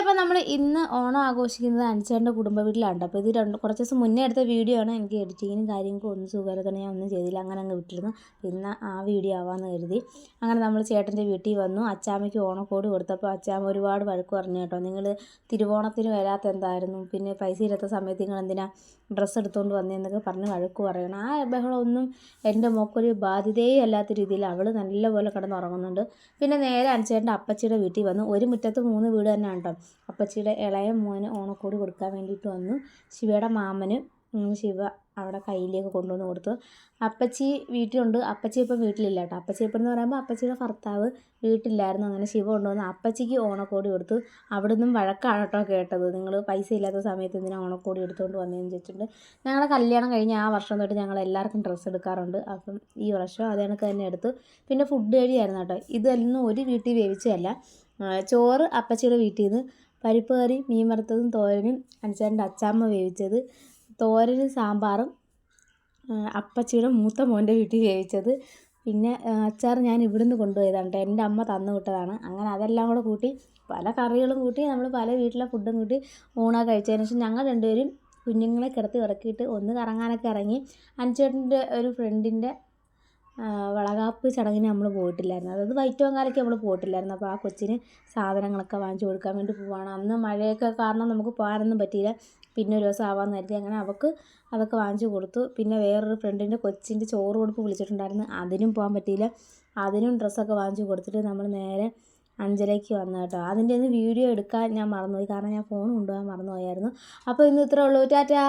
അപ്പോൾ നമ്മൾ ഇന്ന് ഓണം ആഘോഷിക്കുന്നത് അനുചേട്ടന്റെ കുടുംബ വീട്ടിലാണ് അപ്പോൾ ഇത് രണ്ട് കുറച്ച് ദിവസം മുന്നേ എടുത്ത വീഡിയോ ആണ് എനിക്ക് എഡിറ്റിങ്ങിനും കാര്യങ്ങൾക്കും ഒന്നും സുഖമില്ലാത്തതുകൊണ്ട് ഞാൻ ഒന്നും ചെയ്തില്ല. അങ്ങനെ അങ്ങ് വിട്ടിരുന്നു. പിന്നെ ആ വീഡിയോ ആവാമെന്ന് കരുതി. അങ്ങനെ നമ്മൾ ചേട്ടന്റെ വീട്ടിൽ വന്നു. അച്ചാമ്മയ്ക്ക് ഓണക്കോട് കൊടുത്തപ്പോൾ അച്ചാമ്മ ഒരുപാട് വഴക്ക് പറഞ്ഞു കേട്ടോ. നിങ്ങൾ തിരുവോണത്തിന് വരാത്ത എന്തായിരുന്നു? പിന്നെ പൈസ ഇല്ലാത്ത സമയത്ത് നിങ്ങൾ എന്തിനാ ഡ്രസ്സ് എടുത്തുകൊണ്ട് വന്നതെന്നൊക്കെ പറഞ്ഞ് വഴക്ക് പറയണം. ആ ബഹളമൊന്നും എന്റെ മോക്കൊരു ബാധ്യതയേ അല്ലാത്ത രീതിയിൽ അവൾ നല്ലപോലെ കിടന്നുറങ്ങുന്നുണ്ട്. പിന്നെ നേരെ അനുചേട്ടന്റെ അപ്പച്ചിയുടെ വീട്ടിൽ വന്നു. ഒരു മുറ്റത്ത് മൂന്ന് വീട് തന്നെയാണ് കേട്ടോ. അപ്പച്ചിയുടെ ഇളയ മോന് ഓണക്കോടി കൊടുക്കാൻ വേണ്ടിയിട്ട് വന്നു. ശിവയുടെ മാമന് ശിവ അവിടെ കയ്യിലേക്ക് കൊണ്ടുവന്ന് കൊടുത്തു. അപ്പച്ചി വീട്ടിലുണ്ട്. അപ്പച്ചി ഇപ്പം വീട്ടിലില്ല കേട്ടോ. അപ്പച്ചി ഇപ്പം എന്ന് പറയുമ്പോൾ അപ്പച്ചിയുടെ ഭർത്താവ് വീട്ടിലായിരുന്നു. അങ്ങനെ ശിവ കൊണ്ടുവന്ന് അപ്പച്ചിക്ക് ഓണക്കോടി കൊടുത്തു. അവിടെ നിന്നും വഴക്കാണ് കേട്ടോ കേട്ടത്. നിങ്ങൾ പൈസ ഇല്ലാത്ത സമയത്ത് എന്തിനാണ് ഓണക്കോടി എടുത്തുകൊണ്ട് വന്നതെന്ന് ചോദിച്ചിട്ടുണ്ട്. ഞങ്ങളുടെ കല്യാണം കഴിഞ്ഞ് ആ വർഷം തൊട്ട് ഞങ്ങൾ എല്ലാവർക്കും ഡ്രസ്സ് എടുക്കാറുണ്ട്. അപ്പം ഈ വർഷം അത് കണക്ക് തന്നെ എടുത്തു. പിന്നെ ഫുഡ് കഴിയായിരുന്നു കേട്ടോ. ഇതൊന്നും ഒരു വീട്ടിൽ വേവിച്ചതല്ല. ചോറ് അപ്പച്ചിയുടെ വീട്ടിൽ നിന്ന് പരിപ്പ് കറി മീൻ വറുത്തതും തോരനും അനുസേട്ടന്റെ അച്ചാമ്മ വേവിച്ചത് തോരനും സാമ്പാറും അപ്പച്ചിയുടെ മൂത്ത മോന്റെ വീട്ടിൽ വേവിച്ചത്. പിന്നെ അച്ചാർ ഞാൻ ഇവിടുന്ന് കൊണ്ടുപോയതാണ് കേട്ടോ. എന്റെ അമ്മ തന്നു വിട്ടതാണ്. അങ്ങനെ അതെല്ലാം കൂടെ കൂട്ടി പല കറികളും കൂട്ടി നമ്മൾ പല വീട്ടിലെ ഫുഡും കൂട്ടി ഊണാ കഴിച്ചതിന് ശേഷം ഞങ്ങൾ രണ്ടുപേരും കുഞ്ഞുങ്ങളെ കിടത്തി ഉറക്കിയിട്ട് ഒന്ന് കറങ്ങാനൊക്കെ ഇറങ്ങി. അനുചേട്ടന്റെ ഒരു ഫ്രണ്ടിന്റെ വളകാപ്പ് ചടങ്ങിന് നമ്മൾ പോയിട്ടില്ലായിരുന്നു. അതായത് വൈറ്റോങ്കാലയ്ക്ക് നമ്മൾ പോയിട്ടില്ലായിരുന്നു. അപ്പോൾ ആ കൊച്ചിന് സാധനങ്ങളൊക്കെ വാങ്ങിച്ചു കൊടുക്കാൻ വേണ്ടി പോവാണ്. അന്ന് മഴയൊക്കെ കാരണം നമുക്ക് പോകാനൊന്നും പറ്റിയില്ല. പിന്നെ ഒരു ദിവസം ആവാമെന്ന് കരുതി അങ്ങനെ അവൾക്ക് അതൊക്കെ വാങ്ങിച്ചു കൊടുത്തു. പിന്നെ വേറൊരു ഫ്രണ്ടിന്റെ കൊച്ചിന്റെ ചോറ് കൊടുപ്പ് വിളിച്ചിട്ടുണ്ടായിരുന്നു. അതിനും പോകാൻ പറ്റിയില്ല. അതിനും ഡ്രസ്സൊക്കെ വാങ്ങിച്ചു കൊടുത്തിട്ട് നമ്മൾ നേരെ അഞ്ചലേക്ക് വന്നു കേട്ടോ. അതിന്റെ ഒന്ന് വീഡിയോ എടുക്കാൻ ഞാൻ മറന്നുപോയി. കാരണം ഞാൻ ഫോൺ കൊണ്ടുപോകാൻ മറന്നുപോയായിരുന്നു. അപ്പോൾ ഇന്ന് ഇത്രേ ഉള്ളൂ. ടാറ്റാ.